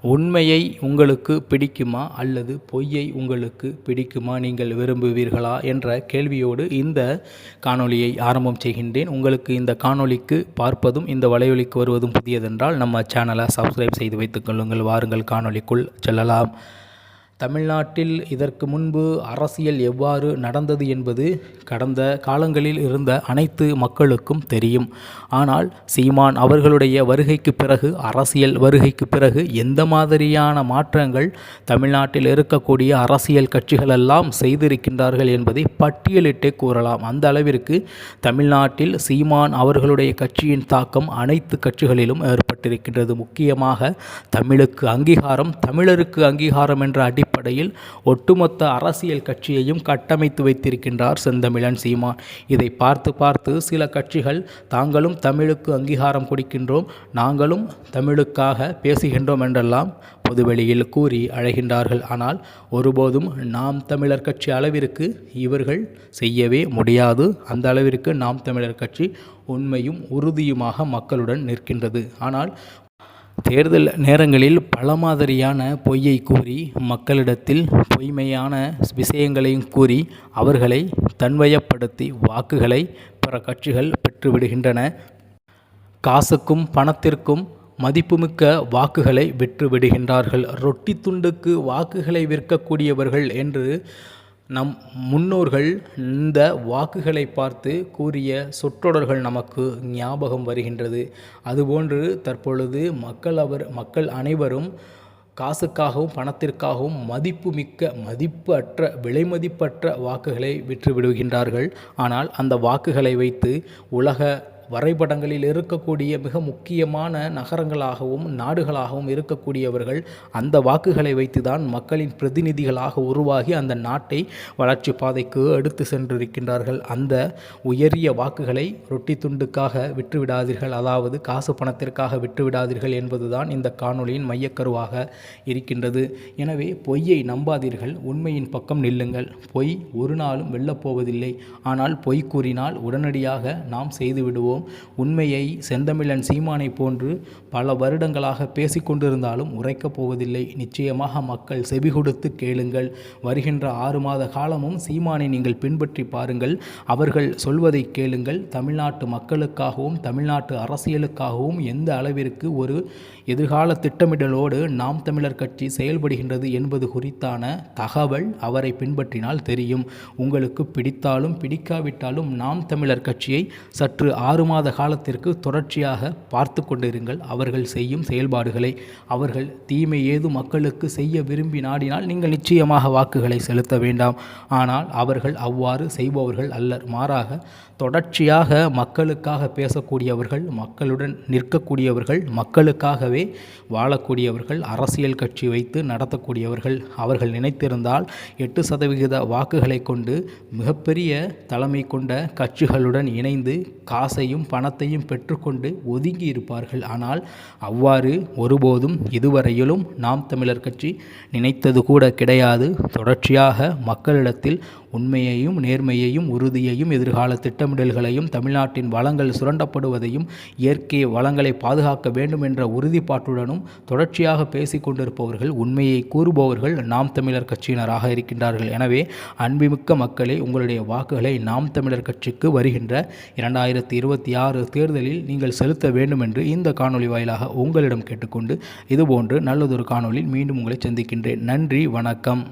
உண்மையை உங்களுக்கு பிடிக்குமா அல்லது பொய்யை உங்களுக்கு பிடிக்குமா நீங்கள் விரும்புவீர்களா என்ற கேள்வியோடு இந்த காணொளியை ஆரம்பம் செய்கின்றேன். உங்களுக்கு இந்த காணொளிக்கு பார்ப்பதும் இந்த வலையொலிக்கு வருவதும் புதியதென்றால் நம்ம சேனலை சப்ஸ்கிரைப் செய்து வைத்துக் கொள்ளுங்கள். வாருங்கள் காணொளிக்குள் செல்லலாம். தமிழ்நாட்டில் இதற்கு முன்பு அரசியல் எவ்வாறு நடந்தது என்பது கடந்த காலங்களில் இருந்த அனைத்து மக்களுக்கும் தெரியும். ஆனால் சீமான் அவர்களுடைய வருகைக்கு பிறகு அரசியல் வருகைக்கு பிறகு எந்த மாதிரியான மாற்றங்கள் தமிழ்நாட்டில் இருக்கக்கூடிய அரசியல் கட்சிகளெல்லாம் செய்திருக்கின்றார்கள் என்பதை பட்டியலிட்டே கூறலாம். அந்த அளவிற்கு தமிழ்நாட்டில் சீமான் அவர்களுடைய கட்சியின் தாக்கம் அனைத்து கட்சிகளிலும் ஏற்பட்டிருக்கின்றது. முக்கியமாக தமிழுக்கு அங்கீகாரம் தமிழருக்கு அங்கீகாரம் என்ற அடி அடிப்படையில் ஒட்டுமொத்த அரசியல் கட்சியையும் கட்டமைத்து வைத்திருக்கின்றார் செந்தமிழன் சீமான். இதை பார்த்து பார்த்து சில கட்சிகள் தாங்களும் தமிழுக்கு அங்கீகாரம் கொடுக்கின்றோம் நாங்களும் தமிழுக்காக பேசுகின்றோம் என்றெல்லாம் பொதுவெளியில் கூறி அழைகின்றார்கள். ஆனால் ஒருபோதும் நாம் தமிழர் கட்சி அளவிற்கு இவர்கள் செய்யவே முடியாது. அந்த அளவிற்கு நாம் தமிழர் கட்சி உண்மையும் உறுதியுமாக மக்களுடன் நிற்கின்றது. ஆனால் தேர்தல் நேரங்களில் பல மாதிரியான பொய்யை கூறி மக்களிடத்தில் பொய்மையான விஷயங்களையும் கூறி அவர்களை தன்வயப்படுத்தி வாக்குகளை பிற கட்சிகள் பெற்றுவிடுகின்றன. காசுக்கும் பணத்திற்கும் மதிப்புமிக்க வாக்குகளை விற்று விடுகின்றார்கள் ரொட்டி துண்டுக்கு வாக்குகளை விற்கக்கூடியவர்கள் என்று நம் முன்னோர்கள் இந்த வாக்குகளை பார்த்து கூறிய சொற்றொடர்கள் நமக்கு ஞாபகம் வருகின்றது. அதுபோன்று தற்பொழுது மக்கள் அவர் மக்கள் அனைவரும் காசுக்காகவும் பணத்திற்காகவும் மதிப்பு மிக்க மதிப்பு அற்ற விலை மதிப்பற்ற வாக்குகளை விற்று விடுகின்றார்கள் ஆனால் அந்த வாக்குகளை வைத்து உலக வரைபடங்களில் இருக்கக்கூடிய மிக முக்கியமான நகரங்களாகவும் நாடுகளாகவும் இருக்கக்கூடியவர்கள் அந்த வாக்குகளை வைத்துதான் மக்களின் பிரதிநிதிகளாக உருவாகி அந்த நாட்டை வளர்ச்சி பாதைக்கு எடுத்து சென்றிருக்கின்றார்கள். அந்த உயரிய வாக்குகளை ரொட்டி துண்டுக்காக விட்டுவிடாதீர்கள் அதாவது காசு பணத்திற்காக விட்டுவிடாதீர்கள் என்பதுதான் இந்த காணொலியின் மையக்கருவாக இருக்கின்றது. எனவே பொய்யை நம்பாதீர்கள். உண்மையின் பக்கம் நில்லுங்கள். பொய் ஒரு நாளும் வெல்லப்போவதில்லை ஆனால் பொய் கூறினால் உடனடியாக நாம் செய்துவிடுவோம். கொண்டிருக்கிறோம் உண்மையை செந்தமிழன் சீமானை போன்று பல வருடங்களாக பேசிக்கொண்டிருந்தாலும் உரைக்கப் போவதில்லை. நிச்சயமாக மக்கள் செவி கொடுத்து கேளுங்கள். வருகின்ற ஆறு மாத காலமும் சீமானை நீங்கள் பின்பற்றி பாருங்கள். அவர்கள் சொல்வதை கேளுங்கள். தமிழ்நாட்டு மக்களுக்காகவும் தமிழ்நாட்டு அரசியலுக்காகவும் எந்த அளவிற்கு ஒரு எதிர்கால திட்டமிடலோடு நாம் தமிழர் கட்சி செயல்படுகின்றது என்பது குறித்தான தகவல் அவரை பின்பற்றினால் தெரியும். உங்களுக்கு பிடித்தாலும் பிடிக்காவிட்டாலும் நாம் தமிழர் கட்சியை சற்று ஆறு மாத காலத்திற்கு தொடர்ச்சியாக பார்த்து கொண்டிருங்கள். அவர்கள் செய்யும் செயல்பாடுகளை அவர்கள் தீமை ஏது மக்களுக்கு செய்ய விரும்பி நாடினால் நீங்கள் நிச்சயமாக வாக்குகளை செலுத்த வேண்டாம். ஆனால் அவர்கள் அவ்வாறு செய்பவர்கள் அல்லர். மாறாக தொடர்ச்சியாக மக்களுக்காக பேசக்கூடியவர்கள் மக்களுடன் நிற்கக்கூடியவர்கள் மக்களுக்காகவே வாழக்கூடியவர்கள் அரசியல் கட்சி வைத்து நடத்தக்கூடியவர்கள் அவர்கள் நினைத்திருந்தால் எட்டு சதவிகித வாக்குகளை கொண்டு மிகப்பெரிய தலைமை கொண்ட கட்சிகளுடன் இணைந்து காசையும் பணத்தையும் பெற்றுக்கொண்டு ஒதுங்கி இருப்பார்கள். ஆனால் அவ்வாறு ஒருபோதும் இதுவரையிலும் நாம் தமிழர் கட்சி நினைத்தது கூட கிடையாது. தொடர்ச்சியாக மக்களிடத்தில் உண்மையையும் நேர்மையையும் உறுதியையும் எதிர்கால திட்டமிடல்களையும் தமிழ்நாட்டின் வளங்கள் சுரண்டப்படுவதையும் இயற்கை வளங்களை பாதுகாக்க வேண்டும் என்ற உறுதிப்பாட்டுடனும் தொடர்ச்சியாக பேசிக் கொண்டிருப்பவர்கள் உண்மையை கூறுபவர்கள் நாம் தமிழர் கட்சியினராக இருக்கின்றார்கள். எனவே அன்புமிக்க மக்களே உங்களுடைய வாக்குகளை நாம் தமிழர் கட்சிக்கு வருகின்ற இரண்டாயிரத்தி இருபத்தி ஆறு தேர்தலில் நீங்கள் செலுத்த வேண்டும் என்று இந்த காணொலி வாயிலாக உங்களிடம் கேட்டுக்கொண்டு இதுபோன்று நல்லதொரு காணொலியில் மீண்டும் உங்களை சந்திக்கின்றேன். நன்றி வணக்கம்.